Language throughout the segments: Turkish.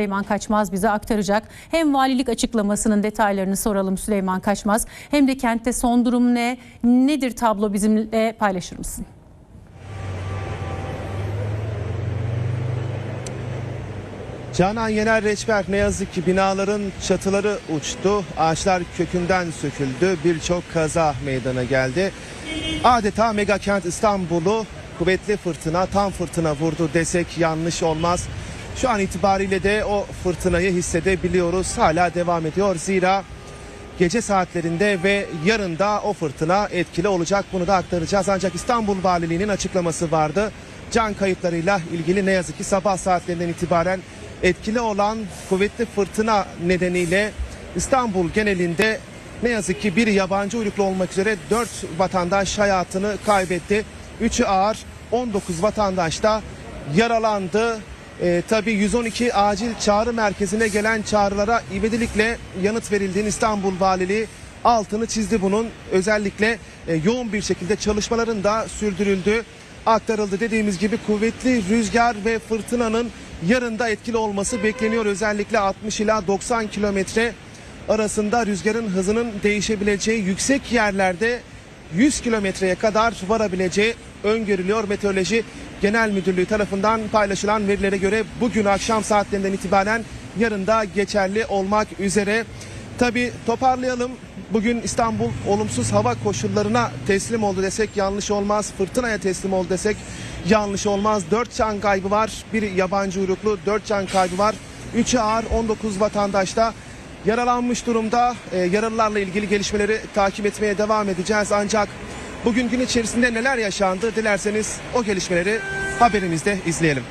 Süleyman Kaçmaz bize aktaracak. Hem valilik açıklamasının detaylarını soralım Süleyman Kaçmaz hem de kentte son durum ne? Nedir tablo bizimle paylaşır mısın? Canan Yener Reçber ne yazık ki binaların çatıları uçtu, ağaçlar kökünden söküldü, birçok kaza meydana geldi. Adeta mega kent İstanbul'u kuvvetli fırtına, tam fırtına vurdu desek yanlış olmaz. Şu an itibariyle de o fırtınayı hissedebiliyoruz. Hala devam ediyor zira gece saatlerinde ve yarın da o fırtına etkili olacak. Bunu da aktaracağız. Ancak İstanbul Valiliği'nin açıklaması vardı. Can kayıplarıyla ilgili ne yazık ki sabah saatlerinden itibaren etkili olan kuvvetli fırtına nedeniyle İstanbul genelinde ne yazık ki bir yabancı uyruklu olmak üzere 4 vatandaş hayatını kaybetti. 3'ü ağır 19 vatandaş da yaralandı. Ee, tabii 112 acil çağrı merkezine gelen çağrılara ivedilikle yanıt verildiğini İstanbul Valiliği altını çizdi bunun. Özellikle e, yoğun bir şekilde çalışmaların da sürdürüldüğü aktarıldı. Dediğimiz gibi kuvvetli rüzgar ve fırtınanın yarın da etkili olması bekleniyor. Özellikle 60 ila 90 kilometre arasında rüzgarın hızının değişebileceği yüksek yerlerde 100 kilometreye kadar varabileceği öngörülüyor. Meteoroloji Genel Müdürlüğü tarafından paylaşılan verilere göre bugün akşam saatlerinden itibaren yarın da geçerli olmak üzere. Tabi toparlayalım. Bugün İstanbul olumsuz hava koşullarına teslim oldu desek yanlış olmaz. Fırtınaya teslim oldu desek yanlış olmaz. 4 can kaybı var. Bir yabancı uyruklu 4 can kaybı var. 3'ü ağır 19 vatandaş da yaralanmış durumda. Ee, yaralılarla ilgili gelişmeleri takip etmeye devam edeceğiz. Ancak bugün gün içerisinde neler yaşandı dilerseniz o gelişmeleri haberimizde izleyelim.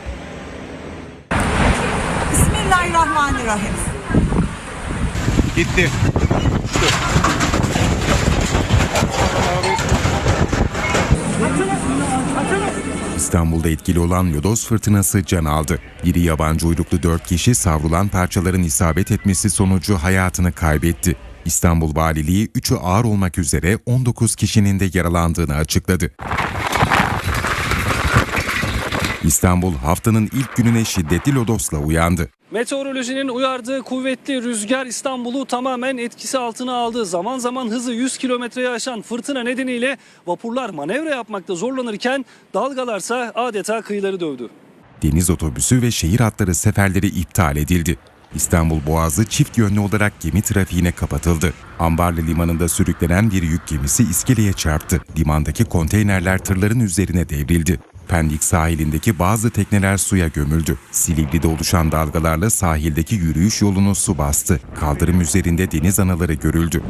Bismillahirrahmanirrahim. Gitti. İstanbul'da etkili olan lodos fırtınası can aldı. Biri yabancı uyruklu 4 kişi savrulan parçaların isabet etmesi sonucu hayatını kaybetti. İstanbul Valiliği 3'ü ağır olmak üzere 19 kişinin de yaralandığını açıkladı. İstanbul haftanın ilk gününe şiddetli lodosla uyandı. Meteorolojinin uyardığı kuvvetli rüzgar İstanbul'u tamamen etkisi altına aldı. Zaman zaman hızı 100 kilometreye aşan fırtına nedeniyle vapurlar manevra yapmakta zorlanırken dalgalarsa adeta kıyıları dövdü. Deniz otobüsü ve şehir hatları seferleri iptal edildi. İstanbul Boğazı çift yönlü olarak gemi trafiğine kapatıldı. Ambarlı limanında sürüklenen bir yük gemisi iskeleye çarptı. Limandaki konteynerler tırların üzerine devrildi. Pendik sahilindeki bazı tekneler suya gömüldü. Silivri'de oluşan dalgalarla sahildeki yürüyüş yolunu su bastı. Kaldırım üzerinde deniz anaları görüldü.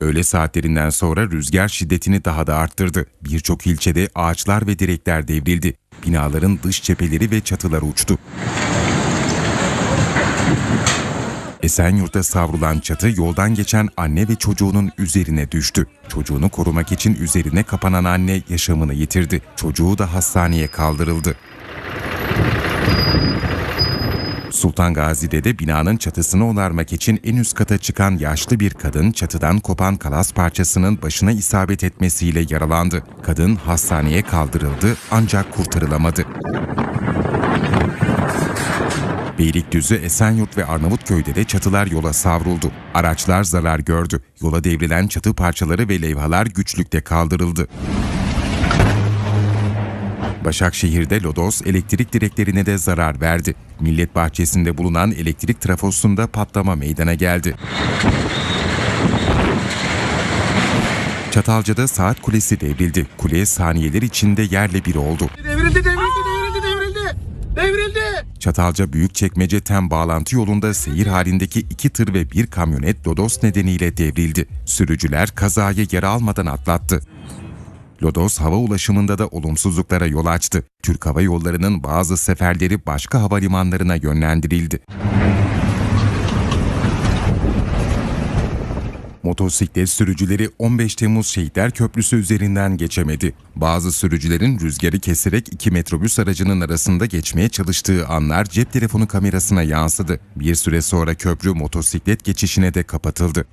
Öğle saatlerinden sonra rüzgar şiddetini daha da arttırdı. Birçok ilçede ağaçlar ve direkler devrildi. Binaların dış cepheleri ve çatıları uçtu. Esenyurt'ta savrulan çatı yoldan geçen anne ve çocuğunun üzerine düştü. Çocuğunu korumak için üzerine kapanan anne yaşamını yitirdi. Çocuğu da hastaneye kaldırıldı. Sultan Gazi'de de binanın çatısını onarmak için en üst kata çıkan yaşlı bir kadın çatıdan kopan kalas parçasının başına isabet etmesiyle yaralandı. Kadın hastaneye kaldırıldı ancak kurtarılamadı. Beylikdüzü, Esenyurt ve Arnavutköy'de de çatılar yola savruldu. Araçlar zarar gördü. Yola devrilen çatı parçaları ve levhalar güçlükte kaldırıldı. Başakşehir'de lodos elektrik direklerine de zarar verdi. Millet bahçesinde bulunan elektrik trafosunda patlama meydana geldi. Çatalca'da saat kulesi devrildi. Kule saniyeler içinde yerle bir oldu. Devrildi, devrildi, devrildi, devrildi. Devrildi. Çatalca Büyükçekmece tem bağlantı yolunda seyir halindeki iki tır ve bir kamyonet lodos nedeniyle devrildi. Sürücüler kazayı yara almadan atlattı. Lodos hava ulaşımında da olumsuzluklara yol açtı. Türk Hava Yolları'nın bazı seferleri başka havalimanlarına yönlendirildi. Motosiklet sürücüleri 15 Temmuz Şehitler Köprüsü üzerinden geçemedi. Bazı sürücülerin rüzgarı keserek iki metrobüs aracının arasında geçmeye çalıştığı anlar cep telefonu kamerasına yansıdı. Bir süre sonra köprü motosiklet geçişine de kapatıldı.